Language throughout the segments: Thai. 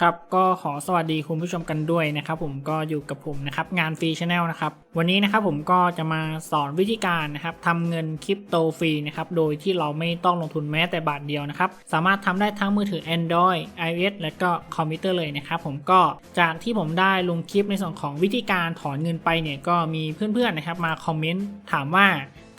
ครับก็ขอสวัสดีคุณผู้ชมกันด้วยนะครับผมก็อยู่กับผมนะครับงานฟรีชาแนลนะครับวันนี้นะครับผมก็จะมาสอนวิธีการนะครับทำเงินคริปโตฟรีนะครับโดยที่เราไม่ต้องลงทุนแม้แต่บาทเดียวนะครับสามารถทำได้ทั้งมือถือ Android iOS และก็คอมพิวเตอร์เลยนะครับผมก็จากที่ผมได้ลงคลิปในส่วนของวิธีการถอนเงินไปเนี่ยก็มีเพื่อนๆนะครับมาคอมเมนต์ถามว่า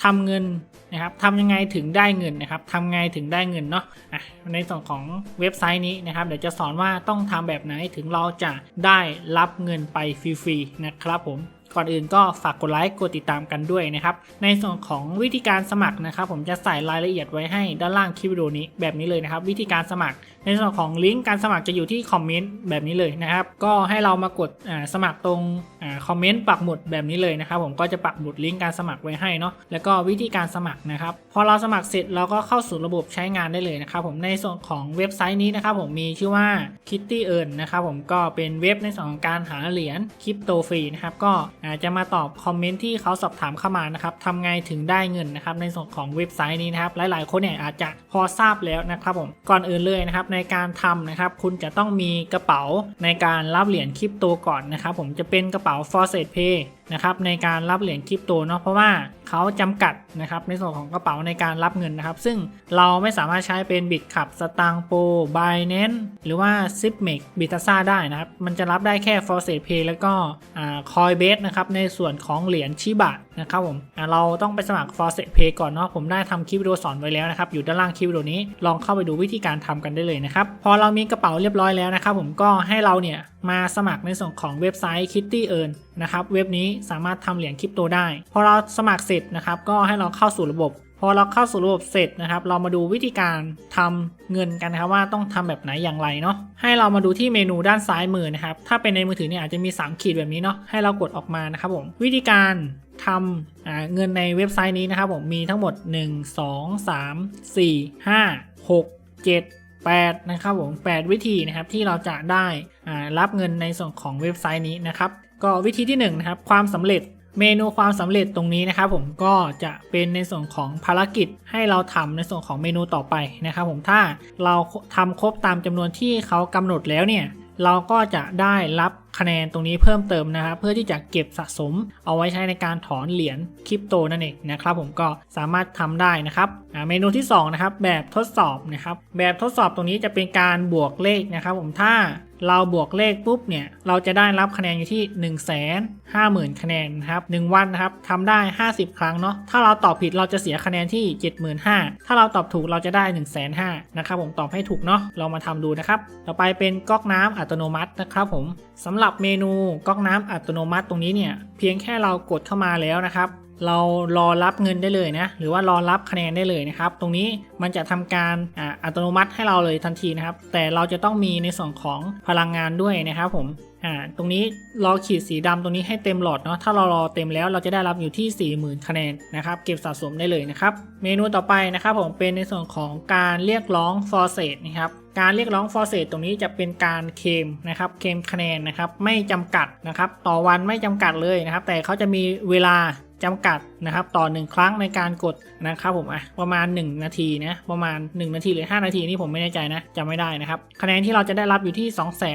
ทำเงินนะครับทำยังไงถึงได้เงินนะครับทำไงถึงได้เงินเนาะะในส่วนของเว็บไซต์นี้นะครับ เดี๋ยวจะสอนว่าต้องทำแบบไหนถึงเราจะได้รับเงินไปฟรีๆนะครับผม ก่อนอื่นก็ฝากกดไลค์กดติดตามกันด้วยนะครับ ในส่วนของวิธีการสมัครนะครับ ผมจะใส่รายละเอียดไว้ให้ด้านล่างคลิปวิดีโอนี้แบบนี้เลยนะครับ วิธีการสมัคร ในส่วนของลิงก์การสมัครจะอยู่ที่คอมเมนต์แบบนี้เลยนะครับ ก็ให้เรามากดสมัครตรงอคอมเมนต์ปักหมุดแบบนี้เลยนะครับ ผมก็จะปักหมุดลิงก์การสมัครไว้ให้เนาะแล้วก็วิธีการสมัครนะครับพอเราสมัครเสร็จเราก็เข้าสู่ระบบใช้งานได้เลยนะครับผมในส่วนของเว็บไซต์นี้นะครับผมมีชื่อว่า Kitty Earn นะครับผมก็เป็นเว็บในส่วนของการหาเหรียญคริปโตฟรีนะครับก็จะมาตอบคอมเมนต์ที่เขาสอบถามเข้ามานะครับทำไงถึงได้เงินนะครับในส่วนของเว็บไซต์นี้นะครับ หลายๆ คนเนี่ยอาจจะพอทราบแล้วนะครับผม ก่อนอื่นเลยนะครับในการทำนะครับคุณจะต้องมีกระเป๋าในการรับเหรียญคริปโตก่อนนะครับผมจะเป็นกระเป๋า f o r s e t Pay นะครับในการรับเหรียญคริปโตเนาะเพราะว่าเขาจำกัดนะครับในส่วนของกระเป๋าในการรับเงินนะครับ ซึ่งเราไม่สามารถใช้เป็นบิตขับสตางโปบายเนนหรือว่าซิปเมกบิตซ่าได้นะครับ มันจะรับได้แค่ f o r s e t Pay แล้วก็คอยเบสนะครับในส่วนของเหรียญชิบะนะครับผมเราต้องไปสมัคร f o r s e Pay ก่อนเนาะผมได้ทำคลิปวิดีโอสอนไว้แล้วนะครับอยู่ด้านล่างคลิปวิดีโอนี้ลองเข้าไปดูวิธีการทำกันได้เลยนะครับพอเรามีกระเป๋าเรียบร้อยแล้วนะครับผมก็ให้เราเนี่ยมาสมัครในส่วนของเว็บไซต์ Kitty Earn นะครับเว็บนี้สามารถทำเหรียญคริปโตได้พอเราสมัครเสร็จนะครับก็ให้เราเข้าสู่ระบบพอเราเข้าสู่ระบบเสร็จนะครับ เรามาดูวิธีการทำเงินกันนะครับว่าต้องทำแบบไหนอย่างไรเนาะให้เรามาดูที่เมนูด้านซ้ายมือนะครับ ถ้าเป็นในมือถือเนี่ยอาจจะมี3ขีดแบบนี้เนาะให้เรากดออกมานะครับผมวิธีการ ทำเงินในเว็บไซต์นี้นะครับผมมีทั้งหมด 1 2 3 4 5 6 7 8 นะครับผม 8 วิธีนะครับที่เราจะได้รับเงินในส่วนของเว็บไซต์นี้นะครับ ก็วิธีที่1นนะครับความสำเร็จเมนูความสำเร็จตรงนี้นะครับผมก็จะเป็นในส่วนของภารกิจให้เราทำในส่วนของเมนูต่อไปนะครับผมถ้าเราทำครบตามจำนวนที่เขากำหนดแล้วเนี่ย เราก็จะได้รับคะแนนตรงนี้เพิ่มเติมนะครับ เพื่อที่จะเก็บสะสม เอาไว้ใช้ในการถอนเหรียญคริปโตนั่นเองนะครับผมก็สามารถทำได้นะครับเมนูที่2นะครับแบบทดสอบนะครับแบบทดสอบตรงนี้จะเป็นการบวกเลขนะครับ ผมถ้า เราบวกเลขปุ๊บเนี่ยเราจะได้รับคะแนนอยู่ที่ 1 5 0 0 0 0 คะแนนนะครับ1วันนะครับทำได้ 50 ครั้งเนาะถ้าเราตอบผิดเราจะเสียคะแนนที่ 75,000 ถ้าเราตอบถูกเราจะได้ 1 5 0 0 0 0นะครับผมตอบให้ถูกเนาะเรามาทำดูนะครับ ต่อไปเป็นก๊อกน้ำอัตโนมัตินะครับผมสำหรับเมนูก๊อกน้ำอัตโนมัติตรงนี้เนี่ยเพียงแค่เรากดเข้ามาแล้วนะครับ เรารอรับเงินได้เลยนะ หรือว่ารอรับคะแนนได้เลยนะครับ ตรงนี้มันจะทำการอัตโนมัติให้เราเลยทันทีนะครับ แต่เราจะต้องมีในส่วนของพลังงานด้วยนะครับผมอ่าตรงนี้รอขีดสีดำตรงนี้ให้เต็มหลอดเนาะถ้าเรารอเต็มแล้วเราจะได้รับอยู่ที่ 40,000 คะแนนนะครับ เก็บสะสมได้เลยนะครับ เมนูต่อไปนะครับผมเป็นในส่วนของการเรียกร้องฟอร์เซตนะครับการเรียกร้องฟอร์เซตตรงนี้จะเป็นการเคมนะครับเคมคะแนนนะครับไม่จำกัดนะครับ ต่อวันไม่จำกัดเลยนะครับ แต่เขาจะมีเวลา จำกัดนะครับ ต่อ 1 ครั้งในการกดนะครับผมอะประมาณ 1 นาทีนะประมาณ 1 นาทีหรือ 5 นาทีนี่ผมไม่แน่ใจนะจำไม่ได้นะครับคะแนนที่เราจะได้รับอยู่ที่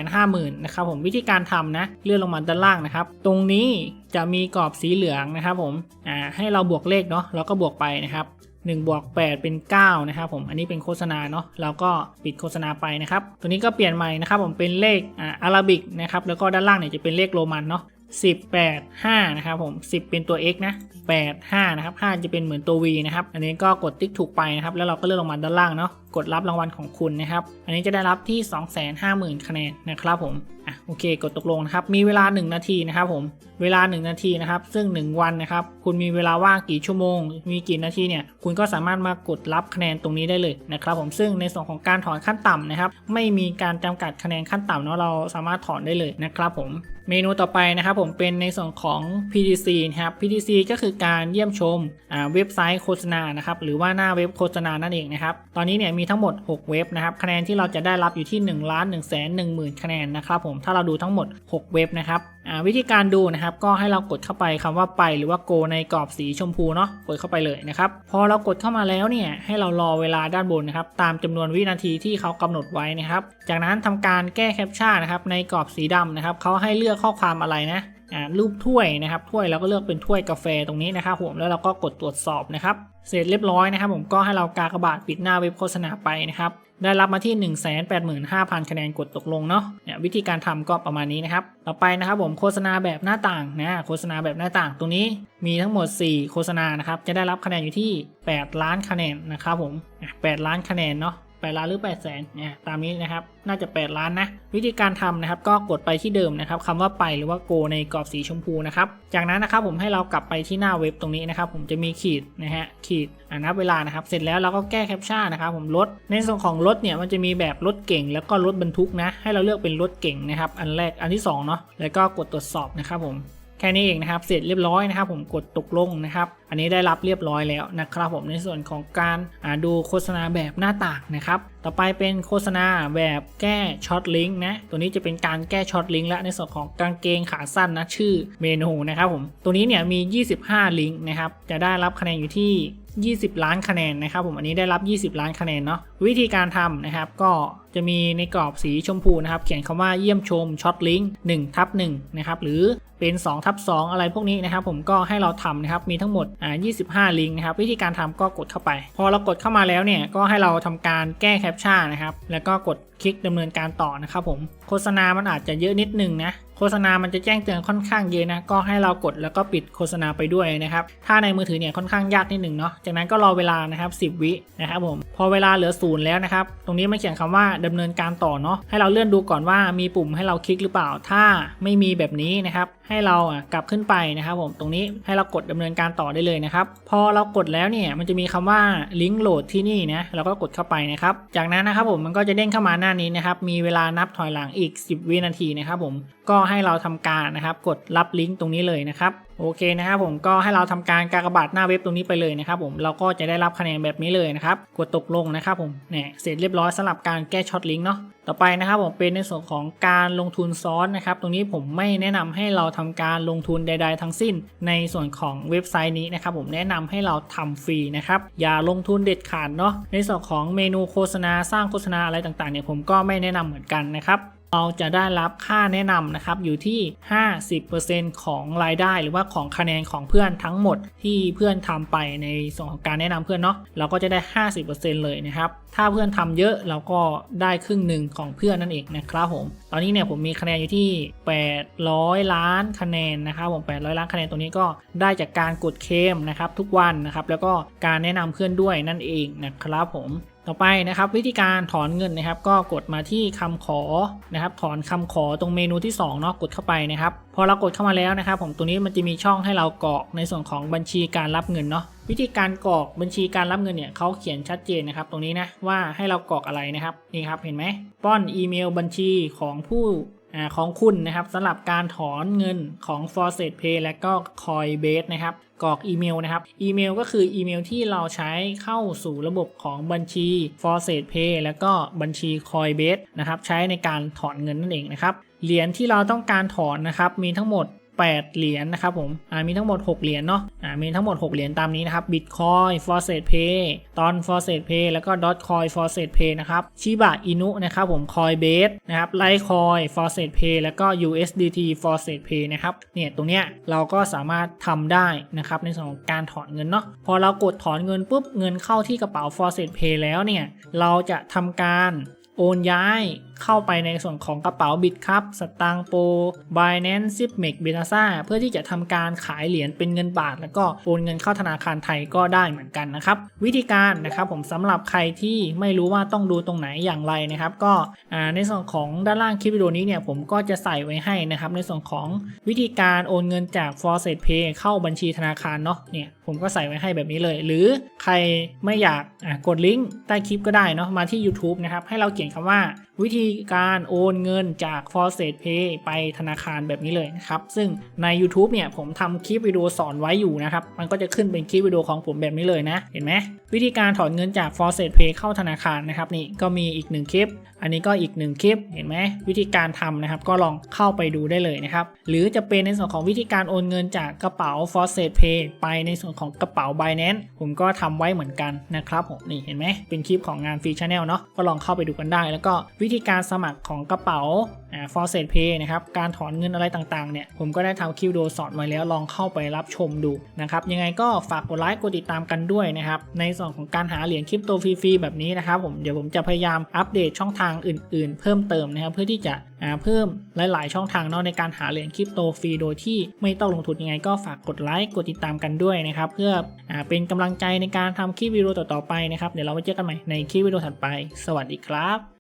250,000นะครับผมวิธีการทำนะเลื่อนลงมาด้านล่างนะครับ ตรงนี้จะมีกรอบสีเหลืองนะครับผมอ่าให้เราบวกเลขเนาะเราก็บวกไปนะครับ1บวก8เป็น 9 นะครับผมอันนี้เป็นโฆษณาเนาะเราก็ปิดโฆษณาไปนะครับ ตัวนี้ก็เปลี่ยนใหม่นะครับผมเป็นเลขอาราบิกนะครับแล้วก็ด้านล่างเนี่ยจะเป็นเลขโรมันเนาะ 18 5 นะครับผม 10 เป็นตัว x นะ 8 5 นะครับ 5 จะเป็นเหมือนตัว v นะครับ อันนี้ก็กดติ๊กถูกไปนะครับ แล้วเราก็เลื่อนลงมาด้านล่างเนาะ กดรับรางวัลของคุณนะครับ อันนี้จะได้รับที่ 250,000 คะแนนนะครับผม อะ โอเค กดตกลงนะครับ มีเวลา 1 นาทีนะครับผม เวลา 1 นาทีนะครับ ซึ่ง 1 วันนะครับ คุณมีเวลาว่างกี่ชั่วโมง มีกี่นาทีเนี่ย คุณก็สามารถมากดรับคะแนนตรงนี้ได้เลยนะครับผม ซึ่งในส่วนของการถอนขั้นต่ำนะครับ ไม่มีการจำกัดคะแนนขั้นต่ำเนาะ เราสามารถถอนได้เลยนะครับผม เมนูต่อไปนะครับผมเป็นในส่วนของ PTC นะครับ PTC ก็คือการเยี่ยมชมเว็บไซต์โฆษณานะครับหรือว่าหน้าเว็บโฆษณานั่นเองนะครับตอนนี้เนี่ยมีทั้งหมด 6 เว็บนะครับคะแนนที่เราจะได้รับอยู่ที่1ล้าน1 1 0 0 0 0 คะแนนนะครับผมถ้าเราดูทั้งหมด 6 เว็บนะครับ วิธีการดูนะครับก็ให้เรากดเข้าไปคำว่าไปหรือว่า go ในกรอบสีชมพูเนาะกดเข้าไปเลยนะครับพอเรากดเข้ามาแล้วเนี่ยให้เรารอเวลาด้านบนนะครับตามจำนวนวินาทีที่เขากำหนดไว้นะครับจากนั้นทำการแก้แคปชั่นนะครับในกรอบสีดำนะครับเขาให้เลือกข้อความอะไรนะ รูปถ้วยนะครับถ้วยเราก็เลือกเป็นถ้วยกาแฟตรงนี้นะครับผมแล้วเราก็กดตรวจสอบนะครับเสร็จเรียบร้อยนะครับ ผมก็ให้เรากากระบาทปิดหน้าเว็บโฆษณาไปนะครับได้รับมาที่ 185,000 คะแนนกดตกลงเนาะเนี่ยวิธีการทำก็ประมาณนี้นะครับ ต่อไปนะครับผมโฆษณาแบบหน้าต่างนะโฆษณาแบบหน้าต่างตรงนี้มีทั้งหมด 4 โฆษณานะครับจะได้รับคะแนนอยู่ที่ 8 ล้านคะแนนนะครับผม8ล้านคะแนนเนาะ 8ล้านหรือ8แสนเนี่ยตามนี้นะครับน่าจะ 8 ล้านนะวิธีการทำนะครับก็กดไปที่เดิมนะครับคำว่าไปหรือว่า go ในกรอบสีชมพูนะครับจากนั้นนะครับผมให้เรากลับไปที่หน้าเว็บตรงนี้นะครับผมจะมีขีดนะฮะขีดอ่านับเวลานะครับเสร็จแล้วเราก็แก้แคปชั่นนะครับผมรถในส่วนของรถเนี่ยมันจะมีแบบรถเก่ง แล้วก็รถบรรทุกนะให้เราเลือกเป็นรถเก่งนะครับอันแรกอันที่สองเนาะแล้วก็กดตรวจสอบนะครับผม แค่นี้เองนะครับ เสร็จเรียบร้อยนะครับ ผมกดตกลงนะครับ อันนี้ได้รับเรียบร้อยแล้วนะครับ ผมในส่วนของการดูโฆษณาแบบหน้าต่างนะครับ ต่อไปเป็นโฆษณาแบบแก้ช็อตลิงก์นะ ตัวนี้จะเป็นการแก้ช็อตลิงก์และในส่วนของกางเกงขาสั้นนะชื่อเมนูนะครับผม ตัวนี้เนี่ยมี 25 ลิงก์นะครับ จะได้รับคะแนนอยู่ที่ 20 ล้านคะแนนนะครับผม อันนี้ได้รับ 20 ล้านคะแนนเนาะ วิธีการทำนะครับ ก็จะมีในกรอบสีชมพูนะครับ เขียนคำว่าเยี่ยมชมช็อตลิงก์1ทับ1นะครับ หรือเป็น2ทับ2อะไรพวกนี้นะครับ ผมก็ให้เราทำนะครับ มีทั้งหมดอ่า25 ลิงก์นะครับ วิธีการทำก็กดเข้าไป พอเรากดเข้ามาแล้วเนี่ย ก็ให้เราทำการแก้แคปชั่นนะครับ แล้วก็กดคลิกดำเนินการต่อนะครับผม โฆษณามันอาจจะเยอะนิดนึงนะ โฆษณามันจะแจ้งเตือนค่อนข้างเยอะนะ ก็ให้เรากดแล้วก็ปิดโฆษณาไปด้วยนะครับ ถ้าในมือถือเนี่ยค่อนข้างยากนิดหนึ่งเนาะ จากนั้นก็รอเวลานะครับ 10 วินะครับผม พอเวลาเหลือศูนย์แล้วนะครับ ตรงนี้มันเขียนคำว่าดำเนินการต่อเนาะ ให้เราเลื่อนดูก่อนว่ามีปุ่มให้เราคลิกหรือเปล่า ถ้าไม่มีแบบนี้นะครับ ให้เราอะกลับขึ้นไปนะครับผมตรงนี้ให้เรากดดำเนินการต่อได้เลยนะครับ พอเรากดแล้วเนี่ยมันจะมีคำว่าลิงก์โหลดที่นี่นะเราก็กดเข้าไปนะครับ จากนั้นนะครับผมมันก็จะเด้งเข้ามาหน้านี้นะครับมีเวลานับถอยหลังอีก 10 วินาทีนะครับผมก็ให้เราทำการนะครับ กดรับลิงก์ตรงนี้เลยนะครับโอเคนะครับผมก็ให้เราทำการกากบาทหน้าเว็บตรงนี้ไปเลยนะครับผมเราก็จะได้รับคะแนนแบบนี้เลยนะครับกดตกลงนะครับผมเนี่ยเสร็จเรียบร้อยสำหรับการแก้ช็อตลิงก์เนาะต่อไปนะครับผมเป็นในส่วนของการลงทุนซ้อนนะครับตรงนี้ผมไม่แนะนำให้เราทำการลงทุนใด ๆ ทั้งสิ้น ในส่วนของเว็บไซต์นี้นะครับผมแนะนำให้เราทำฟรีนะครับอย่าลงทุนเด็ดขาดเนาะในส่วนของเมนูโฆษณาสร้างโฆษณาอะไรต่างๆเนี่ยผมก็ไม่แนะนำเหมือนกันนะครับ เราจะได้รับค่าแนะนำนะครับอยู่ที่ 50%ของรายได้หรือว่าของคะแนนของเพื่อนทั้งหมดที่เพื่อนทำไปในส่วนของการแนะนำเพื่อนเนาะเราก็จะได้ 50%เลยนะครับ ถ้าเพื่อนทำเยอะเราก็ได้ครึ่งหนึ่งของเพื่อนนั่นเองนะครับผม ตอนนี้เนี่ยผมมีคะแนนอยู่ที่ 800 ล้านคะแนนนะครับผม 800 ล้านคะแนนตรงนี้ก็ได้จากการกดเคมนะครับทุกวันนะครับแล้วก็การแนะนำเพื่อนด้วยนั่นเองนะครับผม ต่อไปนะครับวิธีการถอนเงินนะครับ ก็กดมาที่คำขอนะครับ ถอนคำขอตรงเมนูที่2เนาะกดเข้าไปนะครับ พอเรากดเข้ามาแล้วนะครับ ผมตรงนี้มันจะมีช่องให้เรากรอกในส่วนของบัญชีการรับเงินเนาะวิธีการกรอกบัญชีการรับเงินเนี่ยเขาเขียนชัดเจนนะครับ ตรงนี้นะว่าให้เรากรอกอะไรนะครับนี่ครับเห็นไหมป้อนอีเมลบัญชีของผู้ ของคุณนะครับสำหรับการถอนเงินของ f o r s e t Pay และก็ Coinbase นะครับกรอกอีเมลนะครับ อีเมลก็คืออีเมลที่เราใช้เข้าสู่ระบบของบัญชี f o r s e t Pay แล้วก็บัญชี Coinbase นะครับใช้ในการถอนเงินนั่นเองนะครับเหรียญที่เราต้องการถอนนะครับมีทั้งหมด 8 เหรียญนะครับผมอ่ามีทั้งหมด 6 เหรียญเนาะอ่ามีทั้งหมด 6 เหรียญตามนี้นะครับ Bitcoin f o r s e t Pay ตอน f o r s e t Pay แล้วก็ Dotcoin f o r s e t Pay นะครับ Shiba Inu นะครับผม Coinbase นะครับ Litecoin f o r s e t Pay แล้วก็ USDT f o r s e t Pay นะครับ เนี่ยตรงเนี้ยเราก็สามารถทำได้นะครับในส่วนของการถอนเงินเนาะ พอเรากดถอนเงินปุ๊บเงินเข้าที่กระเป๋า f o r s e t Pay แล้วเนี่ยเราจะทำการโอนย้าย เข้าไปในส่วนของกระเป๋าบิตครับสตางโป Binance z i p m e x b e t a s a เพื่อที่จะทำการขายเหรียญเป็นเงินบาท แล้วก็โอนเงินเข้าธนาคารไทยก็ได้เหมือนกันนะครับวิธีการนะครับผมสำหรับใครที่ไม่รู้ว่าต้องดูตรงไหนอย่างไรนะครับ ก็ในส่วนของด้านล่างคลิปวิดีโอนี้เนี่ยผมก็จะใส่ไว้ให้นะครับในส่วนของวิธีการโอนเงินจาก f o r s e t Pay เข้าบัญชีธนาคารเนาะเนี่ยผมก็ใส่ไว้ให้แบบนี้เลย หรือใครไม่อยากกดลิงก์ใต้คลิปก็ได้เนาะมาที่ YouTube นะครับให้เราเขียนคำว่า วิธีการโอนเงินจาก f o r s e t Pay ไปธนาคารแบบนี้เลยนะครับ ซึ่งใน YouTube เนี่ยผมทำคลิปวิดีโอสอนไว้อยู่นะครับ มันก็จะขึ้นเป็นคลิปวิดีโอของผมแบบนี้เลยนะ เห็นไหมวิธีการถอนเงินจาก f o r c e t Pay เข้าธนาคารนะครับนี่ก็มีอีกหนึ่งคลิป อันนี้ก็อีกหนึ่งคลิปเห็นไหมวิธีการทำนะครับก็ลองเข้าไปดูได้เลยนะครับหรือจะเป็นในส่วนของวิธีการโอนเงินจากกระเป๋า f o r c e t Pay ไปในส่วนของกระเป๋า Binance ผมก็ทำไว้เหมือนกันนะครับผมนี่เห็นไหมเป็นคลิปของงานฟรีชาแนลเนาะก็ลองเข้าไปดูกันได้ แล้วก็วิธีการสมัครของกระเป๋าอ่า f o r c e t Pay นะครับ การถอนเงินอะไรต่างๆ เนี่ย ผมก็ได้ทำคลิปวิดีโอสอนไว้แล้ว ลองเข้าไปรับชมดูนะครับ ยังไงก็ฝากกดไลค์ กดติดตามกันด้วยนะครับ ในส่วนของการหาเหรียญคริปโตฟรีๆแบบนี้นะครับผมเดี๋ยวผมจะพยายามอัปเดตช่องทางอื่น ๆ เพิ่มเติมนะครับเพื่อที่จะเพิ่มหลายๆ ช่องทางเนาะในการหาเหรียญคริปโตฟรีโดยที่ไม่ต้องลงทุนยังไงก็ฝากกดไลค์กดติดตามกันด้วยนะครับเพื่ออเป็นกำลังใจในการทำคลิปวิดีโอต่อๆไปนะครับเดี๋ยวเราไว้เจอกันใหม่ในคลิปวิดีโอถัดไป สวัสดีครับ